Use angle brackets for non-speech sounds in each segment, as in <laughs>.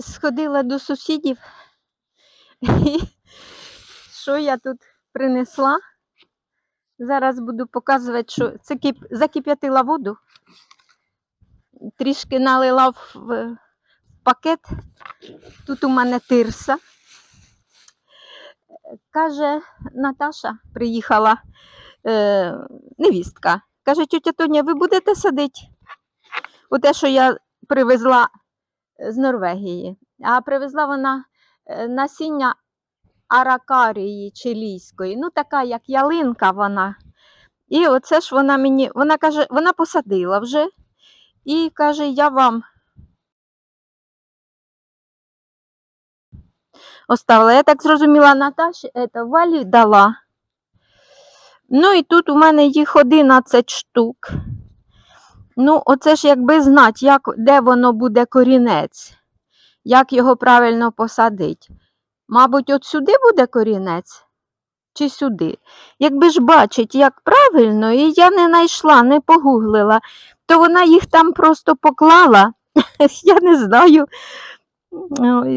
сходила до сусідів. І <laughs> що я тут принесла? Зараз буду показувати, що це кип... закип'ятила воду, трішки налила в пакет. Тут у мене тирса. Каже, Наташа приїхала, е, невістка. Каже, тетя Тоня, ви будете садити? Оте, що я привезла з Норвегії. А привезла вона е, насіння аракарії чилійської. Ну, така, як ялинка вона. І оце ж вона мені, вона каже, вона посадила вже. І каже, я вам оставила. Я так зрозуміла, Наташі это, Валі дала. Ну і тут у мене їх 11 штук. Ну, оце ж якби знати, як, де воно буде корінець, як його правильно посадити. Мабуть, от сюди буде корінець чи сюди. Якби ж бачить, як правильно, і я не знайшла, не погуглила, то вона їх там просто поклала. <laughs> Я не знаю.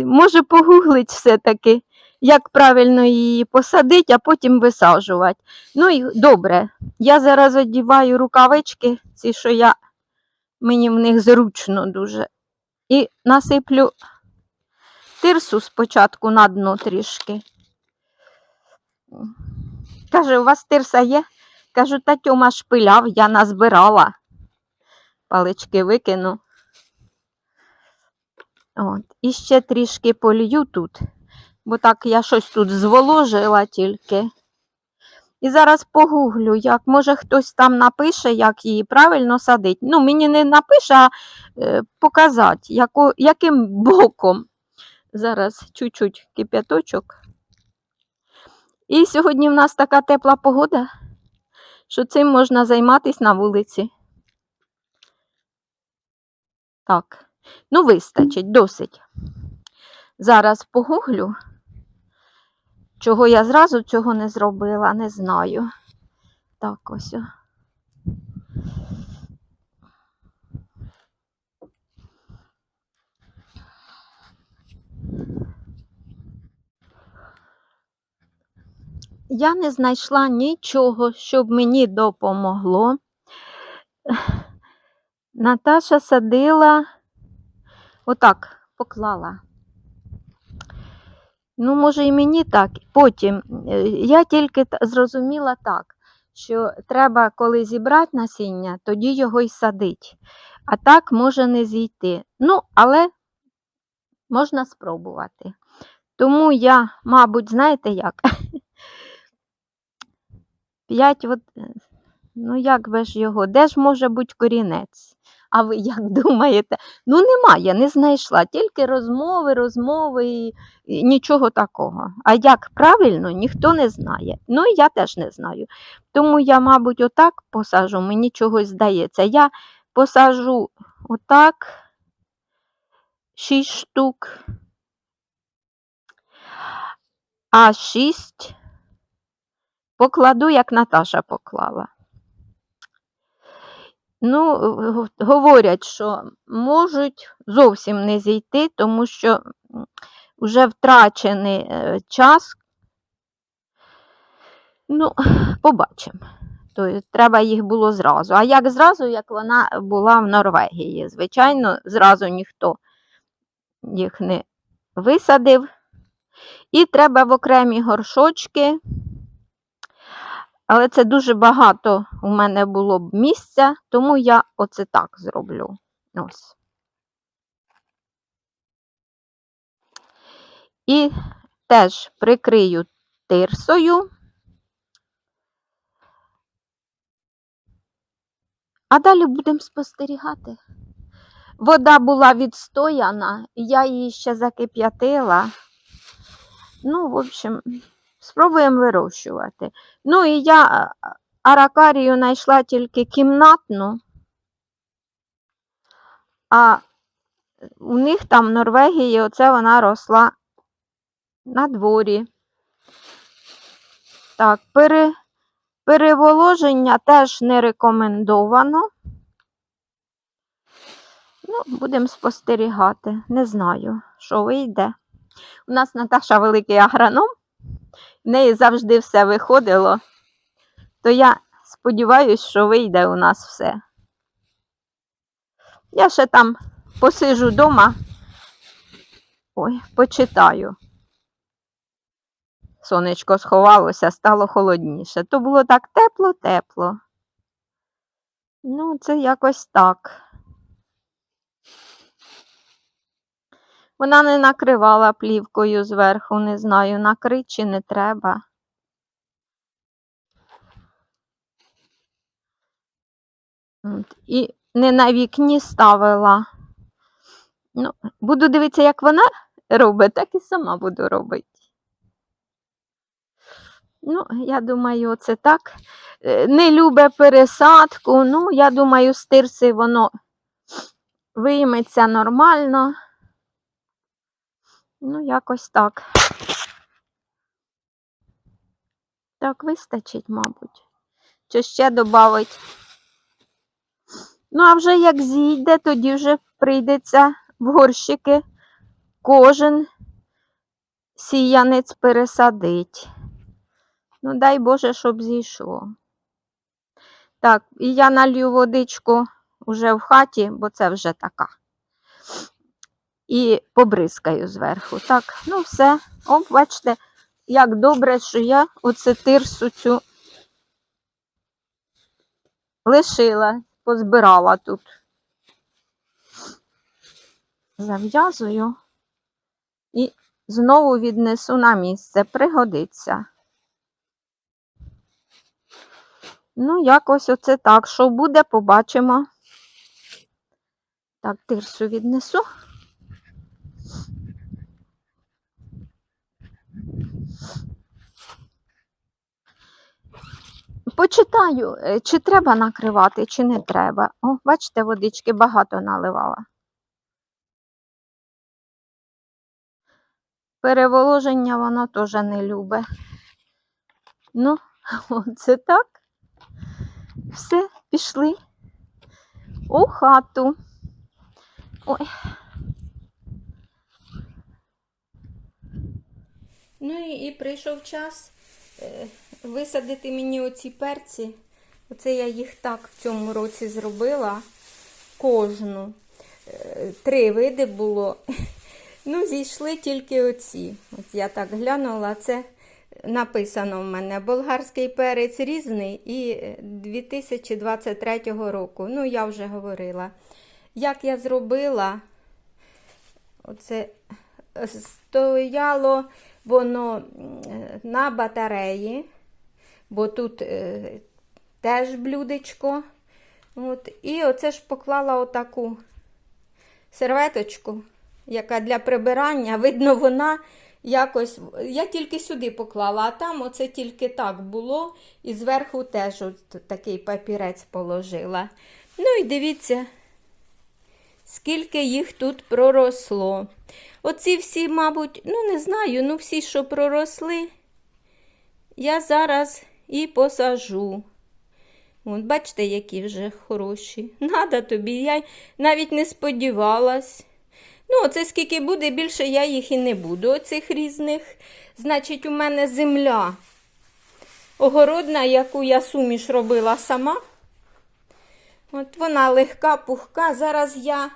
Може погуглить все-таки, як правильно її посадити, а потім висаджувати. Ну і добре, я зараз одіваю рукавички, ці, що я мені в них зручно дуже. І насиплю тирсу спочатку на дно трішки. Каже, у вас тирса є? Кажу, та Тьома шпиляв, я назбирала. Палички викину. От. І ще трішки полью тут, бо так я щось тут зволожила тільки. І зараз погуглю, як може хтось там напише, як її правильно садить. Ну, мені не напише, а е, показати, яко, яким боком. Зараз чуть-чуть кип'яточок. І сьогодні в нас така тепла погода, що цим можна займатися на вулиці. Так, ну вистачить, досить. Зараз погуглю. Чого я зразу цього не зробила, не знаю. Так ось. Я не знайшла нічого, щоб мені допомогло. Наташа садила, отак, поклала. Ну, може, і мені так. Потім е, я тільки зрозуміла так, що треба, коли зібрати насіння, тоді його й садить. А так може не зійти. Ну, але можна спробувати. Тому я, мабуть, знаєте як? <laughs> П'ять, от, е, ну як би ж його, де ж може бути корінець? А ви як <laughs> думаєте? Ну, немає, не знайшла. Тільки розмови, розмови і, нічого такого. А як правильно, ніхто не знає. Ну, і я теж не знаю. Тому я, мабуть, отак посажу, мені чогось здається. Я посажу отак шість штук, а шість покладу, як Наташа поклала. Ну, говорять, що можуть зовсім не зійти, тому що вже втрачений е, час. Ну, <sighs> побачимо. То треба їх було зразу. А як зразу, як вона була в Норвегії? Звичайно, зразу ніхто їх не висадив. І треба в окремі горшочки. Але це дуже багато у мене було б місця, тому я оце так зроблю. Ось. І теж прикрию тирсою. А далі будемо спостерігати. Вода була відстояна, я її ще закип'ятила. Ну, в общем, спробуємо вирощувати. Ну і я аракарію знайшла тільки кімнатну, а у них там в Норвегії оце вона росла на дворі. Так, пере, переволоження теж не рекомендовано. Ну, будемо спостерігати. Не знаю, що вийде. У нас Наташа великий агроном, в неї завжди все виходило. То я сподіваюся, що вийде у нас все. Я ще там посижу вдома. Ой, почитаю. Сонечко сховалося, стало холодніше. То було так тепло-тепло. Ну, це якось так. Вона не накривала плівкою зверху, не знаю, накрить чи не треба. І не на вікні ставила. Ну, буду дивитися, як вона робить, так і сама буду робити. Ну, я думаю, це так. Е, Не любе пересадку. Ну, я думаю, з тирси воно вийметься нормально. Ну, якось так. Так, вистачить, мабуть. Чи ще додавить? Ну, а вже як зійде, тоді вже прийдеться в горщики кожен сіянець пересадить. Ну, дай Боже, щоб зійшло. Так, і я налью водичку вже в хаті, бо це вже така. І побризкаю зверху. Так, ну все. О, бачите, як добре, що я оце тирсу цю лишила, позбирала тут. Зав'язую і знову віднесу на місце, пригодиться. Ну, якось оце так. Що буде, побачимо. Так, тирсу віднесу. Почитаю, е, чи треба накривати, чи не треба. О, бачите, водички багато наливала. Переволоження воно теж не любить. Ну, <laughs> оце так. Все, пішли у хату. Ой. Ну і, і прийшов час е, висадити мені оці перці. Оце я їх так в цьому році зробила. Кожну. Е, три види було. <laughs> Ну, зійшли тільки оці. От я так глянула, це написано в мене болгарський перець різний і 2023 року. Ну, я вже говорила. Як я зробила, оце стояло воно на батареї, бо тут е, теж блюдечко. От, і оце ж поклала отаку серветочку, яка для прибирання. Видно, вона якось. Я тільки сюди поклала, а там оце тільки так було. І зверху теж от такий папірець положила. Ну і дивіться, скільки їх тут проросло. Оці всі, мабуть, ну не знаю, ну всі, що проросли, я зараз і посажу. От, бачите, які вже хороші. Надо тобі, я навіть не сподівалась. Ну, оце скільки буде, більше я їх і не буду. Оцих різних. Значить, у мене земля огородна, яку я суміш робила сама. От вона легка, пухка. Зараз я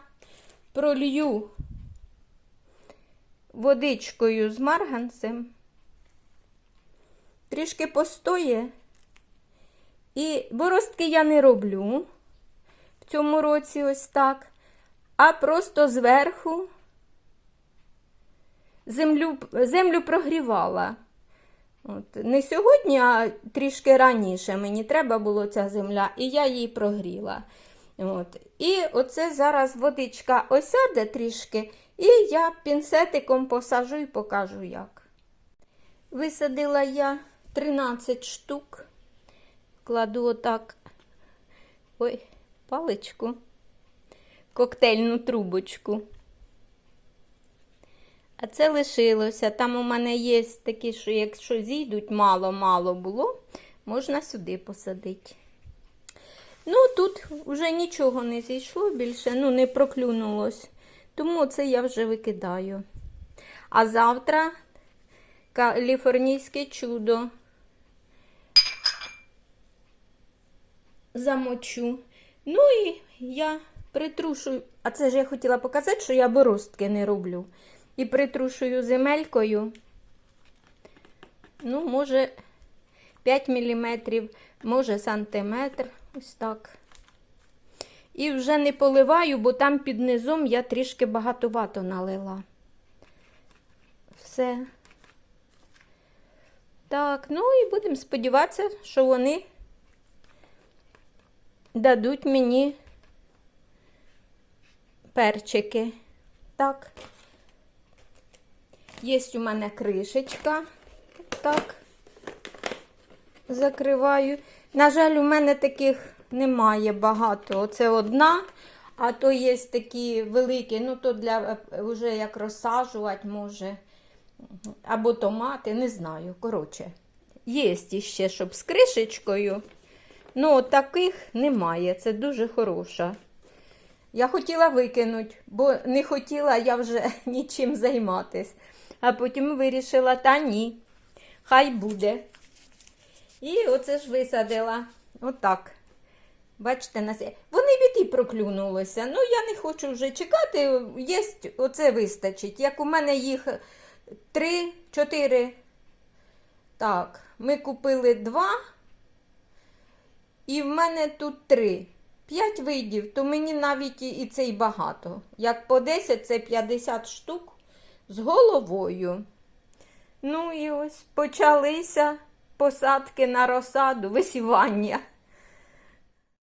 пролью водичкою з марганцем. Трішки постоє. І боростки я не роблю в цьому році ось так, а просто зверху землю, землю прогрівала. От. Не сьогодні, а трішки раніше мені треба було ця земля, і я її прогріла. От. І оце зараз водичка осяде трішки, і я пінцетиком посажу і покажу як. Висадила я 13 штук. Кладу отак ой, паличку, коктейльну трубочку. А це лишилося. Там у мене є такі, що якщо зійдуть мало-мало було, можна сюди посадити. Ну, тут вже нічого не зійшло більше, ну, не проклюнулось. Тому це я вже викидаю. А завтра каліфорнійське чудо. Замочу. Ну і я притрушую. А це ж я хотіла показати, що я боростки не роблю. І притрушую земелькою. Ну, може, 5 мм, може сантиметр. Ось так. І вже не поливаю, бо там під низом я трішки багатовато налила. Все. Так, ну і будемо сподіватися, що вони дадуть мені перчики. Так. Є у мене кришечка. Так. Закриваю. На жаль, у мене таких немає багато. Оце одна, а то є такі великі, ну то для е, вже як розсаджувати може. Або томати, не знаю. Коротше, є ще, щоб з кришечкою. Ну, таких немає. Це дуже хороша. Я хотіла викинути, бо не хотіла я вже <laughs> нічим займатися. А потім вирішила, та ні, хай буде. І оце ж висадила. Отак. Бачите, на сі- вони від і проклюнулися. Ну, я не хочу вже чекати. Є, оце вистачить. Як у мене їх три, чотири. Так, ми купили два. І в мене тут три. П'ять видів, то мені навіть і і це й багато. Як по 10, це 50 штук з головою. Ну і ось почалися посадки на розсаду, висівання.